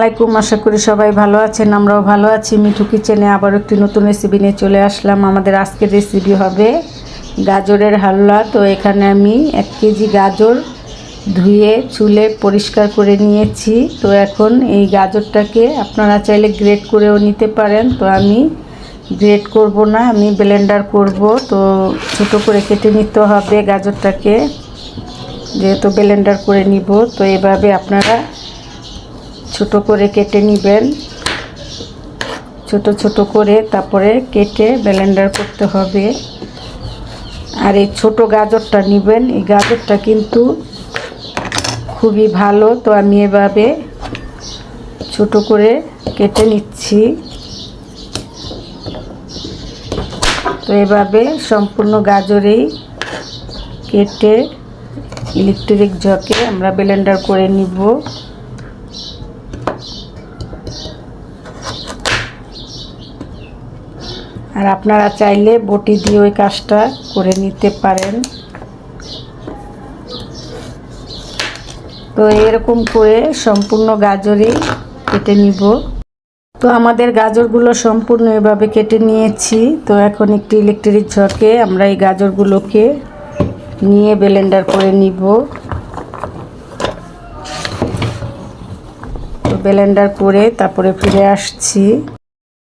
আলাইকুম, আশা করি সবাই ভালো আছেন, আমরাও ভালো আছি। মিঠু কিচেনে আবার একটি নতুন রেসিপি নিয়ে চলে আসলাম। আমাদের আজকের রেসিপি হবে গাজরের হালুয়া। তো এখানে আমি এক কেজি গাজর ধুয়ে, চুলে পরিষ্কার করে নিয়েছি। তো এখন এই গাজরটাকে আপনারা চাইলে গ্রেট করেও নিতে পারেন। তো আমি গ্রেট করব না, আমি ব্লেন্ডার করব। তো ছোট করে কেটে নিতে হবে গাজরটাকে, যেহেতু ব্লেন্ডার করে নিব। তো এভাবে আপনারা ছোট করে কেটে নেবেন। ছোট ছোট করে তারপরে কেটে ব্লেন্ডার করতে হবে। আর এই ছোট গাজরটা নেবেন। এই গাজরটা কিন্তু খুবই ভালো। তো আমি এভাবে ছোট করে কেটে নিচ্ছি। তো এভাবে সম্পূর্ণ গাজরেই কেটে ইলেকট্রিক ঝকে আমরা ব্লেন্ডার করে নিব। আর আপনারা চাইলে বটি দিয়ে ওই কাজটা করে নিতে পারেন। তো এরকম করে সম্পূর্ণ গাজরই কেটে নিব। তো আমাদের গাজরগুলো সম্পূর্ণ এভাবে কেটে নিয়েছি। তো এখন একটি ইলেকট্রিক ঝকে আমরা এই গাজরগুলোকে নিয়ে ব্লেন্ডার করে নিব। তো ব্লেন্ডার করে তারপরে ফিরে আসছি।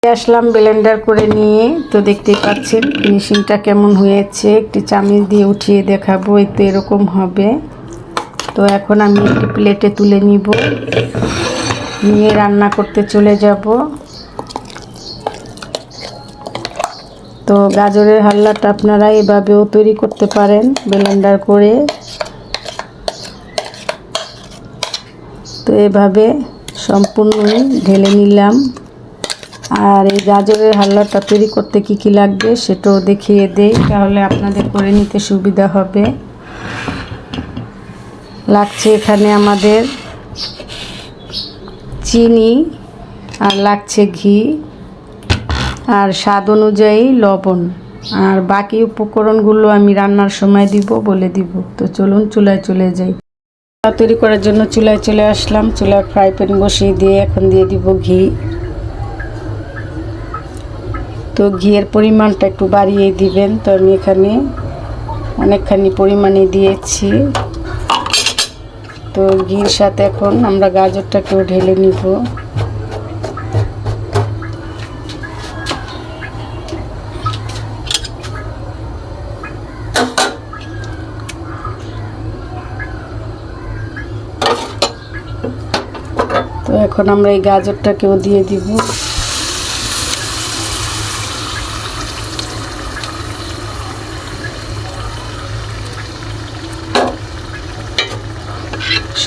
আসলাম ব্লেন্ডার করে নিয়ে। তো দেখতেই পাচ্ছেন ফিনিশিংটা কেমন হয়েছে। একটি চামিচ দিয়ে উঠিয়ে দেখাবো, এই তো এরকম হবে। তো এখন আমি একটি প্লেটে তুলে নিব। নিয়ে রান্না করতে চলে যাব। তো গাজরের হাল্লাটা আপনারা এভাবেও তৈরি করতে পারেন ব্লেন্ডার করে। তো এভাবে সম্পূর্ণই ঢেলে নিলাম। আর এই গাজরের হালুয়াটা তৈরি করতে কি কি লাগবে সেটাও দেখিয়ে দেই, তাহলে আপনাদের করে নিতে সুবিধা হবে। লাগছে এখানে আমাদের চিনি আর লাগছে ঘি আর স্বাদ অনুযায়ী লবণ। আর বাকি উপকরণগুলো আমি রান্নার সময় দিব, বলে দিব। তো চলুন চুলায় চলে যাই। তৈরি করার জন্য চুলায় চলে আসলাম। চুলায় ফ্রাই প্যান বসিয়ে দিয়ে এখন দিয়ে দিব ঘি। তো ঘিয়ের পরিমাণটা একটু বাড়িয়ে দিবেন। তো আমি এখানে অনেকখানি পরিমাণে দিয়েছি। তো ঘির সাথে এখন আমরা গাজরটাকেও ঢেলে নিব। তো এখন আমরা এই গাজরটাকেও দিয়ে দিব।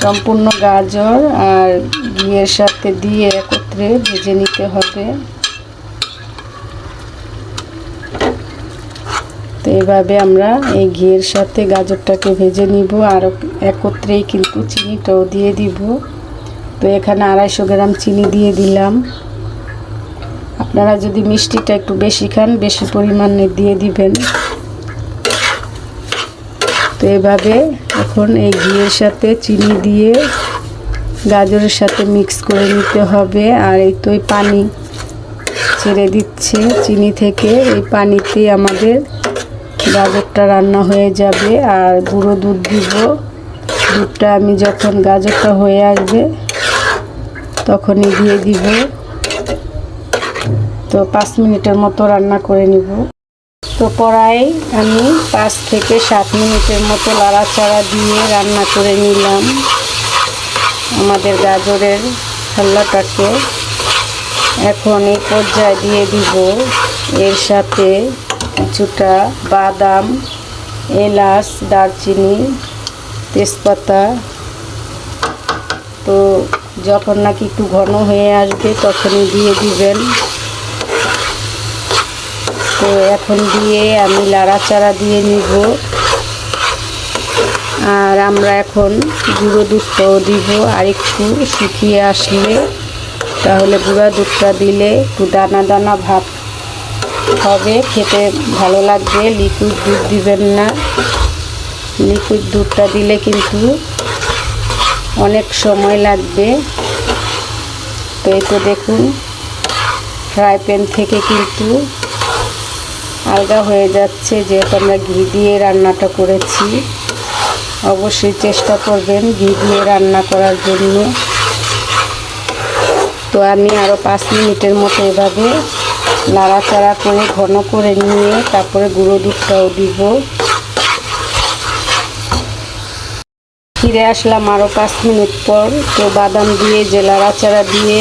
সম্পূর্ণ গাজর আর ঘিয়ের সাথে দিয়ে একত্রে ভেজে নিতে হবে। তো এভাবে আমরা এই ঘিয়ের সাথে গাজরটাকে ভেজে নিব আর একত্রেই কিন্তু চিনিটাও দিয়ে দিব। তো এখানে আড়াইশো গ্রাম চিনি দিয়ে দিলাম। আপনারা যদি মিষ্টিটা একটু বেশি খান, বেশি পরিমাণে দিয়ে দিবেন। তো এভাবে এখন এই ঘিয়ের সাথে চিনি দিয়ে গাজরের সাথে মিক্স করে নিতে হবে। আর এই তো পানি ছেড়ে দিচ্ছে। চিনি থেকে এই পানিতে আমাদের গাজরটা রান্না হয়ে যাবে। আর গুঁড়ো দুধ দিব। দুধটা আমি যখন গাজরটা হয়ে আসবে তখনই দিয়ে দিব। তো পাঁচ মিনিটের মতো রান্না করে নিব। তো কড়াই আমি পাঁচ থেকে সাত মিনিটের মতো লাড়াচাড়া দিয়ে রান্না করে নিলাম। আমাদের গাজরের হাল্লাটাকে এখন এই পর্যায়ে দিয়ে দিব। এর সাথে কিছুটা বাদাম, এলাচ, দারচিনি, তেজপাতা। তো যখন নাকি একটু ঘন হয়ে আসবে তখনই দিয়ে দিবেন। তো এখন দিয়ে আমি লাড়াচাড়া দিয়ে নিব। আর আমরা এখন গুঁড়ো দুধটাও দিব আর একটু শুকিয়ে আসলে। তাহলে গুঁড়া দুধটা দিলে একটু দানা দানা ভাব হবে, খেতে ভালো লাগবে। লিকুইড দুধ দিবেন না। লিকুইড দুধটা দিলে কিন্তু অনেক সময় লাগবে। তো এই তো দেখুন, ফ্রাই প্যান থেকে কিন্তু আলগা হয়ে যাচ্ছে, যেহেতু আমরা ঘি দিয়ে রান্নাটা করেছি। অবশ্যই চেষ্টা করবেন ঘি দিয়ে রান্না করার জন্য। তো আমি আরও পাঁচ মিনিটের মতো এভাবে নাড়াচাড়া করে, ঘন করে নিয়ে তারপরে গুঁড়ো দুধটাও দিব। ফিরে আসলাম আরও পাঁচ মিনিট পর। তো বাদাম দিয়ে যে লাড়াচাড়া দিয়ে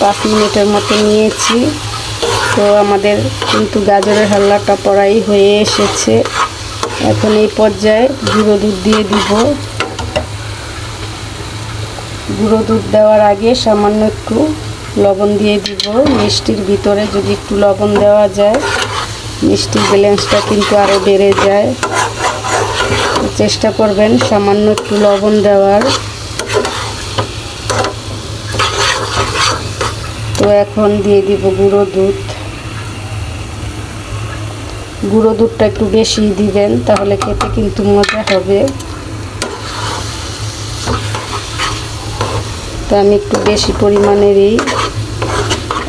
পাঁচ মিনিটের মতো নিয়েছি। তো আমাদের কিন্তু গাজরের হাল্লাটা পড়াই হয়ে এসেছে। এখন এই পর্যায়ে গুঁড়ো দুধ দিয়ে দিব। গুঁড়ো দুধ দেওয়ার আগে সামান্য একটু লবণ দিয়ে দিব। মিষ্টির ভিতরে যদি একটু লবণ দেওয়া যায়, মিষ্টির ব্যালেন্সটা কিন্তু আরও বেড়ে যায়। চেষ্টা করবেন সামান্য একটু লবণ দেওয়ার। তো এখন দিয়ে দিব গুঁড়ো দুধ। গুঁড়ো দুধটা একটু বেশি দিবেন, তাহলে খেতে কিন্তু মজা হবে। তো আমি একটু বেশি পরিমাণেরই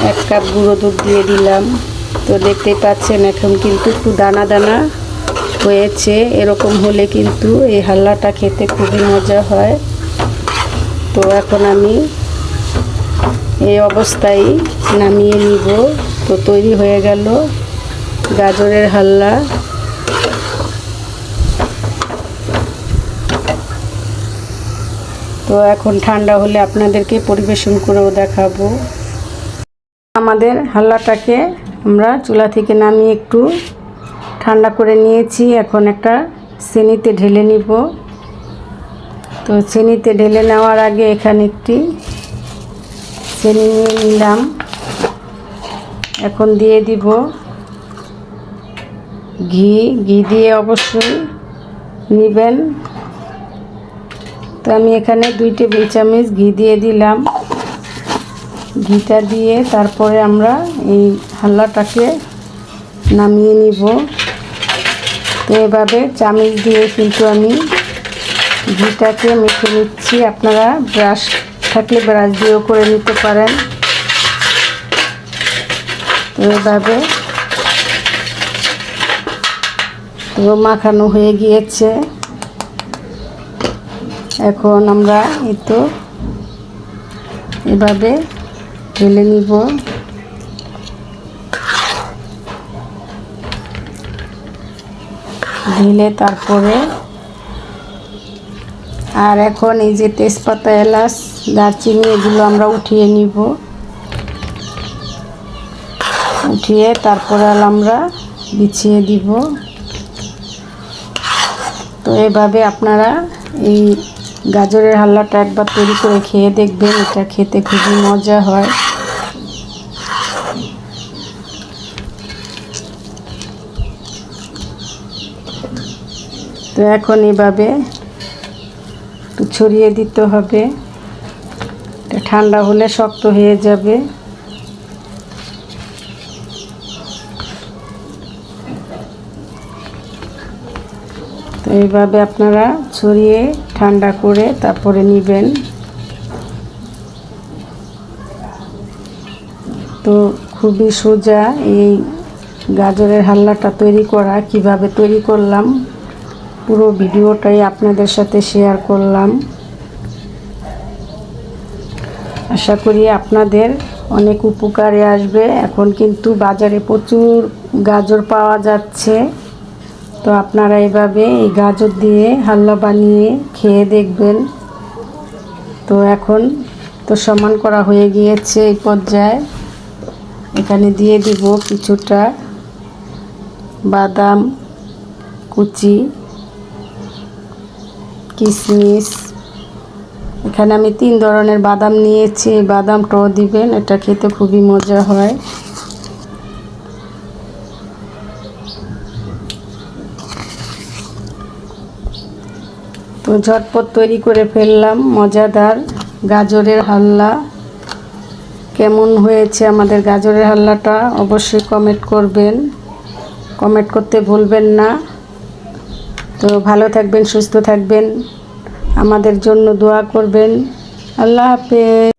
এক কাপ গুঁড়ো দুধ দিয়ে দিলাম। তো দেখতেই পাচ্ছেন, এখন কিন্তু একটু দানা দানা হয়েছে। এরকম হলে কিন্তু এই হাল্লাটা খেতে খুবই মজা হয়। তো এখন আমি এই অবস্থায় নামিয়ে নিব। তো তৈরি হয়ে গেল। গাজরের হাল্লা। তো এখন ঠান্ডা হলে আপনাদেরকে পরিবেশন করেও দেখাবো। আমাদের হাল্লাটাকে আমরা চুলা থেকে নামিয়ে একটু ঠান্ডা করে নিয়েছি। এখন একটা চিনিতে ঢেলে নিব। তো চিনিতে ঢেলে নেওয়ার আগে এখানে একটি চিনি নিয়ে নিলাম। এখন দিয়ে দিব ঘি ঘি দিয়ে অবশ্যই নেবেন। তো আমি এখানে দুই টেবিল চামচ ঘি দিয়ে দিলাম। ঘিটা দিয়ে তারপরে আমরা এই হাল্লাটাকে নামিয়ে নিব। তো এভাবে চামিচ দিয়ে কিন্তু আমি ঘিটাকে মেখে নিচ্ছি। আপনারা ব্রাশ থাকলে ব্রাশ দিয়েও করে নিতে পারেন। তো এভাবে তো মাখানো হয়ে গিয়েছে। এখন আমরা এই তো এভাবে ঢেলে নিব। ঢেলে তারপরে আর এখন এই যে তেজপাতা, এলাচ, দারচিনি, এগুলো আমরা উঠিয়ে নিব। উঠিয়ে তারপরে আমরা বিছিয়ে দিব। তো এভাবে আপনারা এই গাজরের হাল্লাটা একবার তৈরি করে খেয়ে দেখবেন, এটা খেতে খুবই মজা হয়। তো এখন এভাবে একটু ছড়িয়ে দিতে হবে। ঠান্ডা হলে শক্ত হয়ে যাবে। তো এইভাবে আপনারা ছড়িয়ে ঠান্ডা করে তারপরে নেবেন। তো খুবই সোজা এই গাজরের হাল্লাটা তৈরি করা, কীভাবে তৈরি করলাম। পুরো ভিডিওটাই আপনাদের সাথে শেয়ার করলাম। আশা করি আপনাদের অনেক উপকারে আসবে। এখন কিন্তু বাজারে প্রচুর গাজর পাওয়া যাচ্ছে। তো আপনারা এভাবে এই গাজর দিয়ে হাল্লা বানিয়ে খেয়ে দেখবেন। তো এখন তো সমান করা হয়ে গিয়েছে এই পর্যায়ে। এখানে দিয়ে দিব কিছুটা বাদাম, কুচি, কিশমিশ। এখানে আমি তিন ধরনের বাদাম নিয়েছি। এই বাদামটাও দিবেন, এটা খেতে খুবই মজা হয়। ঝটপট তৈরি করে ফেললাম। মজাদার গাজরের হাল্লা। কেমন হয়েছে আমাদের গাজরের হাল্লাটা অবশ্যই কমেন্ট করবেন। কমেন্ট করতে ভুলবেন না। তো ভালো থাকবেন, সুস্থ থাকবেন। আমাদের জন্য দোয়া করবেন। আল্লাহ হাফেজ।